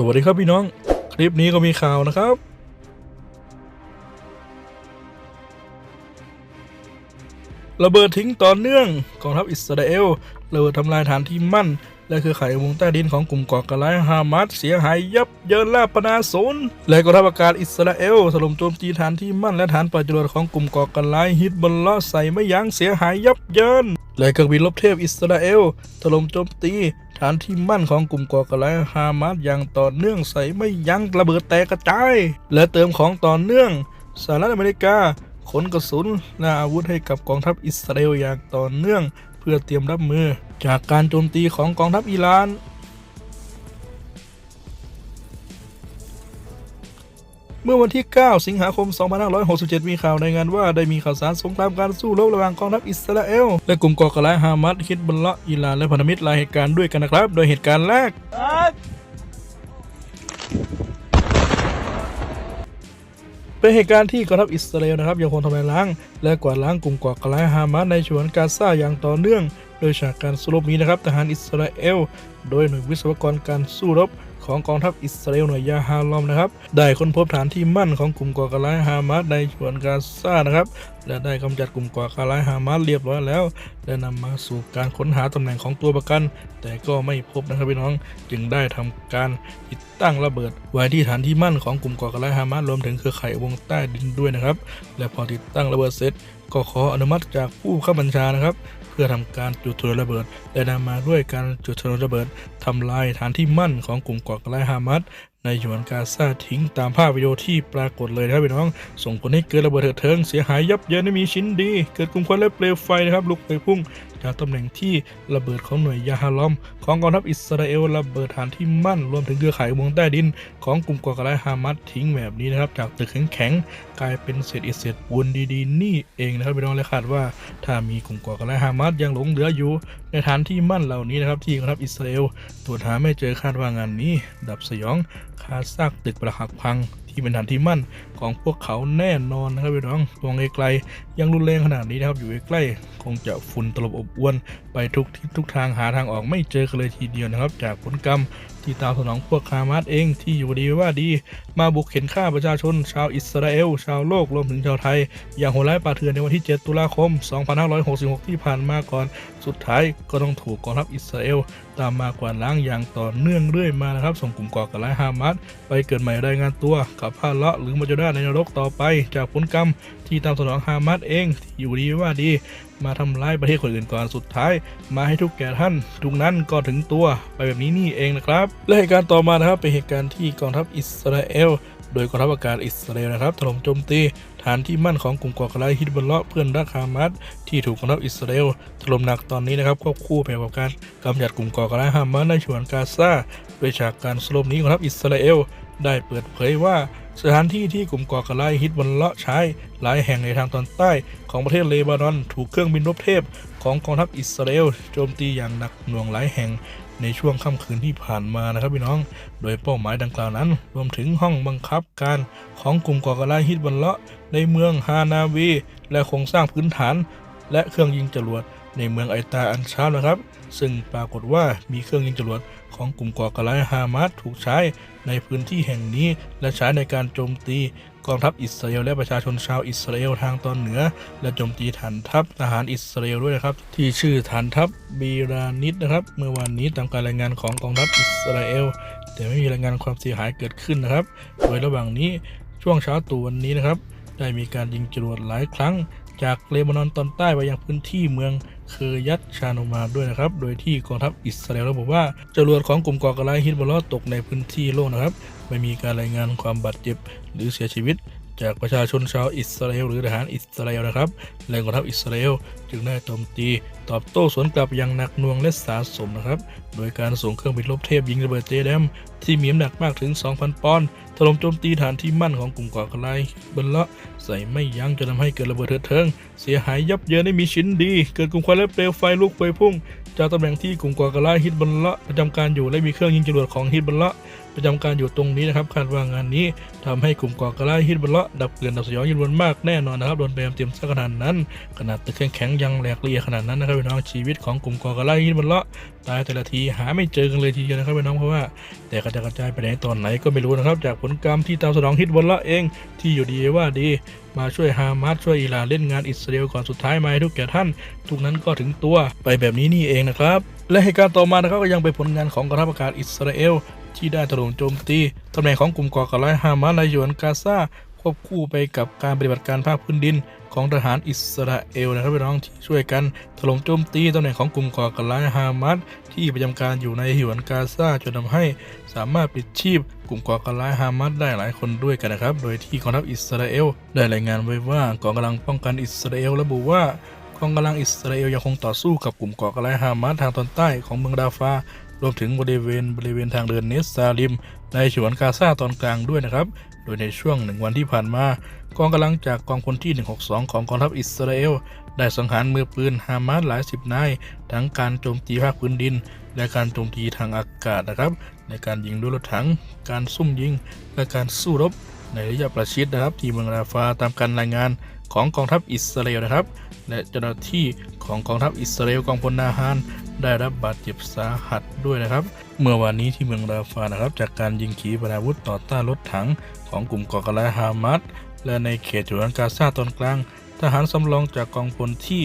สวัสดีครับพี่น้อง คลิปนี้ก็มีข่าวนะครับ ระเบิดทิ้งต่อเนื่องกองทัพอิสราเอลระเบิดทำลายฐานที่มั่น และเครือข่ายวงใต้ดินของกลุ่มก่อการร้ายฮามาสเสียหายยับเยินลาปนาศูนย์และกองทัพอากาศอิสราเอลถล่มโจมตีฐานที่มั่นและฐานปล่อยจรวดของกลุ่มก่อการร้ายฮิตบอลลอใส่ไม่ยั้งเสียหายยับเยินและเครื่องบินรบเทพอิสราเอลถล่มโจมตีฐานที่มั่นของกลุ่มก่อการร้ายฮามาสอย่างต่อเนื่องใส่ไม่ยั้งระเบิดแตกกระจาย และเติมของต่อเนื่องสหรัฐอเมริกา ขนกระสุนและอาวุธให้กับกองทัพอิสราเอลอย่างต่อเนื่อง เพื่อเตรียมรับมือ จากการโจมตีของกองทัพอิหร่านเมื่อวันที่ 9 สิงหาคม 2567 มีข่าวรายงานว่าได้มีข่าวสารสงครามการสู้รบระหว่างกองทัพอิสราเอล และกลุ่มก่อการร้ายฮามัสฮิตบอลละอิหร่านและพันธมิตรหลายเหตุการณ์ด้วยกันนะครับ โดยเหตุการณ์แรก เป็นเหตุการณ์ที่กองทัพอิสราเอลนะครับยังคงทำลายล้าง และกวาดล้างกลุ่มก่อการร้ายฮามาสในฉนวนกาซาอย่างต่อเนื่อง โดยฉากการสู้รบนี้นะครับทหารอิสราเอล โดยหน่วยวิศวกรการสู้รบ ของกองทัพอิสราเอลหน่วยยาฮาลอมนะครับ ได้ค้นพบฐานที่มั่นของกลุ่มก่อการร้ายฮามาสในฉนวนกาซานะครับ และได้กำจัดกลุ่มก่อการร้ายฮามาสเรียบร้อยแล้ว และนำมาสู่การค้นหาตำแหน่งของตัวประกัน แต่ก็ไม่พบนะครับพี่น้องจึงได้ทำการติดตั้งระเบิด ไว้ที่ฐานที่มั่นของกลุ่มก่อการร้ายฮามาสรวมถึงเครือข่ายวงใต้ดินด้วยนะครับ และพอติดตั้งระเบิดเสร็จก็ขออนุมัติจากผู้ข้าบัญชานะครับ พื่อทำการจุดถนนระเบิด และนำมาด้วยการจุดถนนระเบิดทำลายฐานที่มั่นของกลุ่มก่อการร้ายฮามาสในหยวนกาซาทิ้งตามภาพวิดีโอที่ปรากฏเลยนะครับพี่น้อง ส่งผลให้เกิดระเบิดเถิดเทิงเสียหายยับเยินไม่มีชิ้นดี เกิดกลุ่มควันและเปลวไฟนะครับลุกไปพุ่งจากตำแหน่งที่ระเบิดของหน่วยยาฮาลอม ของกองทัพอิสราเอลระเบิดฐานที่มั่นรวมถึงเครือข่ายวงใต้ดิน ของกลุ่มก่อการร้ายฮามาสทิ้งแบบนี้นะครับ จากตึกแข็งๆกลายเป็นเศษอิฐเศษปูนดีๆ นี่เองนะครับพี่น้องและคาดว่า ถ้ามีกลุ่มก่อการร้ายฮามาสยังหลงเหลืออยู่ ในฐานที่มั่นเหล่านี้นะครับที่กองทัพอิสราเอลตรวจหาไม่เจอคาดว่างานนี้ ดับสยองคาซากตึกประหักพัง ที่เป็นฐานที่มั่นของพวกเขาแน่นอนนะครับพี่น้องมองไกลๆยังรุนแรงขนาดนี้นะครับอยู่ใกล้ๆคงจะฝุ่นตลบอบอวน ไปทุกทิศทุกทางหาทางออกไม่เจอกันเลยทีเดียวนะครับ จากผลกรรม ที่ตามสนองพวกฮามาสเองที่อยู่ดีว่าดี มาบุกเข็นฆ่าประชาชน ชาวอิสราเอล ชาวโลกรวมถึงชาวไทย อย่างโหดร้ายป่าเถื่อนในวันที่ 7 ตุลาคม 2566 ที่ผ่านมาก่อน สุดท้ายก็ต้องถูกกองทัพอิสราเอล ตามมากวาดล้างอย่างต่อเนื่องเรื่อยมานะครับ ส่งกลุ่มก่อการร้ายฮามาสไปเกิดใหม่รายงานตัวกับพาเลาะหรือมาจดาในนรกต่อไป จากผลกรรม ที่ตามสนองฮามาสเอง อยู่ดีว่าดี มาทำร้ายประเทศคนอื่นก่อนสุดท้าย มาให้ทุกแก่ท่านทุกนั้นก็ถึงตัวไปแบบนี้นี่เองนะครับ และเหตุการณ์ต่อมานะครับเป็นเหตุการณ์ที่กองทัพอิสราเอลโดยกองทัพอากาศอิสราเอลนะครับถล่มโจมตีฐานที่มั่นของกลุ่มก่อการร้ายฮิตบอลเลาะเพื่อนรักฮามาสที่ถูกกองทัพอิสราเอลถล่มหนักตอนนี้นะครับควบคู่ไปกับการกำจัดกลุ่มก่อการร้ายฮามาสในฉวนกาซาโดยฉากการสลบนี้กองทัพอิสราเอลได้เปิดเผยว่า สถานที่ที่กลุ่มก่อการร้ายฮิตบอลเลาะใช้หลายแห่งในทางตอนใต้ของประเทศเลบานอน ถูกเครื่องบินรบเทพของกองทัพอิสราเอลโจมตีอย่างหนักหน่วงหลายแห่งในช่วงค่ำคืนที่ผ่านมานะครับพี่น้อง โดยเป้าหมายดังกล่าวนั้น รวมถึงห้องบังคับการของกลุ่มก่อการร้ายฮิตบัลเลาะในเมืองฮานาวี และโครงสร้างพื้นฐาน และเครื่องยิงจรวด ในเมืองไอตาอันชาบนะครับ ซึ่งปรากฏว่ามีเครื่องยิงจรวดของกลุ่มก่อการร้ายฮามาสถูกใช้ในพื้นที่แห่งนี้และใช้ในการโจมตีกองทัพอิสราเอลและประชาชนชาวอิสราเอลทางตอนเหนือ และโจมตีฐานทัพทหารอิสราเอลด้วยนะครับ ที่ชื่อฐานทัพบีรานิดนะครับ เมื่อวานนี้ตามการรายงานของกองทัพอิสราเอลแต่ไม่มีรายงานความเสียหายเกิดขึ้นนะครับ โดยระหว่างนี้ช่วงเช้าตรู่วันนี้นะครับ ได้มีการยิงจรวดหลายครั้ง จากเลบานอนตอนใต้ไปยังพื้นที่เมือง คอยัดชาโนมาด้วยนะครับ โดยที่กองทัพอิสราเอลระบุว่าจรวดของกลุ่มก่อการร้ายฮิตบอลลาะตกในพื้นที่โล่งนะครับ ไม่มีการรายงานความบาดเจ็บหรือเสียชีวิต จากประชาชนชาวอิสราเอลหรือทหารอิสราเอลนะครับและกองทัพอิสราเอลจึงได้โจมตี ตอบโต้สวนกลับอย่างหนักหน่วงและสาสมนะครับ โดยการส่งเครื่องบินรบเทพยิงระเบิดเจแดมที่มีน้ำหนักมากถึง 2,000 ปอนด์ถล่มโจมตีฐานที่มั่นของกลุ่มก่อการร้ายบนเลาะใส่ไม่ยั้งจนทำให้เกิดระเบิดเถิดเทิง เสียหายยับเยินไม่มีชิ้นดี เกิดกลุ่มควันและเปลวไฟลุกไปพุ่ง จากตำแหน่งที่กลุ่มก่อการร้ายฮิตบอลเลาะประจำการอยู่และมีเครื่องยิงจรวดของฮิตบอลเลาะ ประจำการอยู่ตรงนี้นะครับคาดว่างานนี้ทำให้กลุ่มก่อการร้ายฮิตบอลเลาะดับเกลื่อนดับสยองจำนวนมากแน่นอนนะครับโดนแบมเตรียมซะขนาดนั้น ขนาดตึกแข็งๆยังแหลกละเอียดขนาดนั้นนะครับพี่น้องชีวิตของกลุ่มก่อการร้ายฮิตบอลเลาะตายแต่ละทีหาไม่เจอกันเลยทีเดียวนะครับพี่น้องเพราะว่า แต่กระจายกระจายไปไหนตอนไหนก็ไม่รู้นะครับ จากผลกรรมที่ตามสนองฮิตบอลละเองที่อยู่ดีว่าดีมาช่วยฮามาสช่วยอิหร่านเล่นงานอิสราเอลก่อนสุดท้ายมาให้ทุกแก่ท่าน ทุกนั้นก็ถึงตัวไปแบบนี้นี่เองนะครับ และเหตุการณ์ต่อมานะครับก็ยังเป็นผลงานของกองทัพอากาศอิสราเอล ที่ได้ถล่มโจมตีตำแหน่งของกลุ่มก่อการร้ายฮามาสในฉนวนกาซาควบคู่ไปกับการปฏิบัติการภาคพื้นดินของทหารอิสราเอลนะครับพี่น้องที่ช่วยกันถล่มโจมตีตำแหน่งของกลุ่มก่อการร้ายฮามาสที่ประจำการอยู่ในฉนวนกาซาจนทำให้สามารถปิดชีพกลุ่มก่อการร้ายฮามาสได้หลายคนด้วยกันนะครับ โดยที่กองทัพอิสราเอลได้รายงานไว้ว่ากองกำลังป้องกันอิสราเอลระบุว่ากองกำลังอิสราเอลยังคงต่อสู้กับกลุ่มก่อการร้ายฮามาสทางตอนใต้ของเมืองดาฟา รวมถึงบริเวณบริเวณทางเดินเนสซาลิม ในฉวนกาซาตอนกลางด้วยนะครับ โดยในช่วงหนึ่งวันที่ผ่านมา กองกำลังจากกองพลที่ 162 ของกองทัพอิสราเอล ได้สังหารมือปืนฮามาสหลายสิบนาย ทั้งการโจมตีภาคพื้นดิน และการโจมตีทางอากาศนะครับ ในการยิงด้วยรถถัง การซุ่มยิง และการสู้รบในระยะประชิดนะครับที่เมืองราฟาตามการรายงานของกองทัพอิสราเอลนะครับ และเจ้าหน้าที่ของกองทัพอิสราเอลกองพลนาฮาน ได้รับบาดเจ็บสาหัสด้วยนะครับ เมื่อวานนี้ที่เมืองราฟานะครับ จากการยิงขีปนาวุธต่อต้านรถถังของกลุ่มก่อการร้ายฮามาสและในเขตฉนวนกาซาตอนกลาง ทหารสำรองจากกองพลที่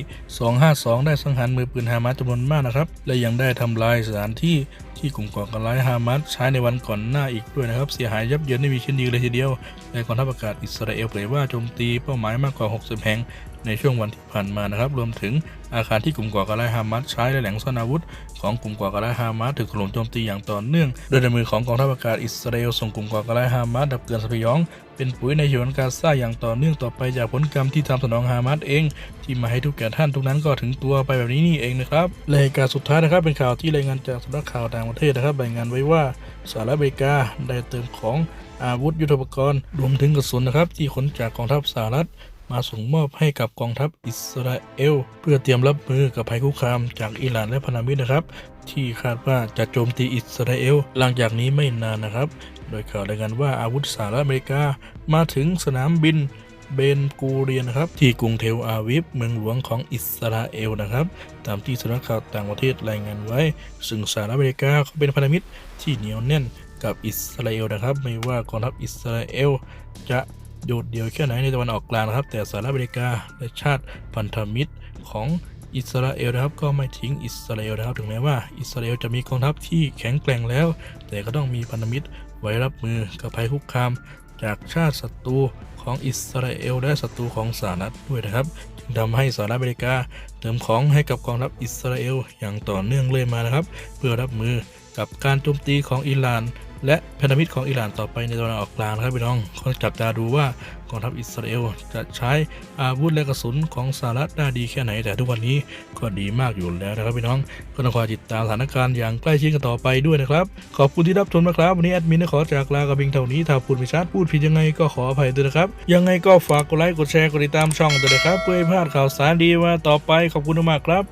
252 ได้สังหารมือปืนฮามาสจำนวนมากนะครับ และยังได้ทำลายสถานที่ที่กลุ่มก่อการร้ายฮามาสใช้ในวันก่อนหน้าอีกด้วยนะครับ เสียหายยับเยินไม่มีชิ้นดีเลยทีเดียวและกองทัพอากาศอิสราเอลเผยว่าโจมตีเป้าหมายมากกว่า 60 แห่ง ในช่วงวันที่ผ่านมานะครับ รวมถึงอาคารที่กลุ่มก่อการร้ายฮามาสใช้และแหล่งซ่อนอาวุธ ของกลุ่มก่อการร้ายฮามาสถูกถล่มโจมตีอย่างต่อเนื่อง โดยในมือของกองทัพอากาศอิสราเอลส่งกลุ่มก่อการร้ายฮามาสดับเกลื่อนสพยอง เป็นปุ๋ยในฉนวนกาซาอย่างต่อเนื่องต่อไปจากผลกรรมที่ทำสนองฮามาสเอง ที่มาให้ทุกแก่ท่านทุกนั้นก็ถึงตัวไปแบบนี้นี่เองนะครับและเหตุการสุดท้ายนะครับเป็นข่าวที่รายงานจากสำนักข่าวต่างประเทศนะครับรายงานไว้ว่าสหรัฐอเมริกาได้เติมของอาวุธยุทโธปกรณ์ รวมถึงกระสุนนะครับที่ขนจากกองทัพสหรัฐ มาส่งมอบให้กับกองทัพอิสราเอล เพื่อเตรียมรับมือกับภัยคุกคามจากอิหร่านและพันธมิตรนะครับ ที่คาดว่าจะโจมตีอิสราเอล หลังจากนี้ไม่นานนะครับ โดยข่าวรายงานว่าอาวุธสหรัฐอเมริกามาถึงสนามบินเบนกูเรียนนะครับที่กรุงเทลอาวิฟเมืองหลวงของอิสราเอลนะครับ ตามที่สำนักข่าวต่างประเทศรายงานไว้ ซึ่งสหรัฐอเมริกาเขาเป็นพันธมิตรที่เหนียวแน่นกับอิสราเอลนะครับ ไม่ว่ากองทัพอิสราเอลจะ โดดเดี่ยวแค่ไหนในตะวันออกกลางนะครับ แต่สหรัฐอเมริกาและชาติพันธมิตรของอิสราเอลนะครับก็ไม่ทิ้งอิสราเอลนะครับ ถึงแม้ว่าอิสราเอลจะมีกองทัพที่แข็งแกร่งแล้ว แต่ก็ต้องมีพันธมิตรไว้รับมือกับภัยคุกคาม จากชาติศัตรูของอิสราเอลและศัตรูของสหรัฐด้วยนะครับ จึงทำให้สหรัฐอเมริกาเติมของให้กับกองทัพอิสราเอลอย่างต่อเนื่องเลยมานะครับ เพื่อรับมือกับการโจมตีของอิหร่าน และพันธมิตรของอิหร่านต่อไปในตะวันออกกลางนะครับพี่น้องก็จับตาดูว่ากองทัพอิสราเอลจะใช้อาวุธและกระสุนของสหรัฐได้ดีแค่ไหน แต่ทุกวันนี้ก็ดีมากอยู่แล้วนะครับพี่น้องก็ต้องคอยติดตามสถานการณ์อย่างใกล้ชิดกันต่อไปด้วยนะครับขอบคุณที่รับชมนะครับวันนี้แอดมินขอจากลากับเพียงเท่านี้ถ้าพูดไม่ชัดพูดผิดยังไงก็ขออภัยด้วยนะครับยังไงก็ฝากกดไลค์กดแชร์กดติดตามช่องด้วยนะครับเพื่อไม่พลาดข่าวสารดีว่าต่อไปขอบคุณมากครับ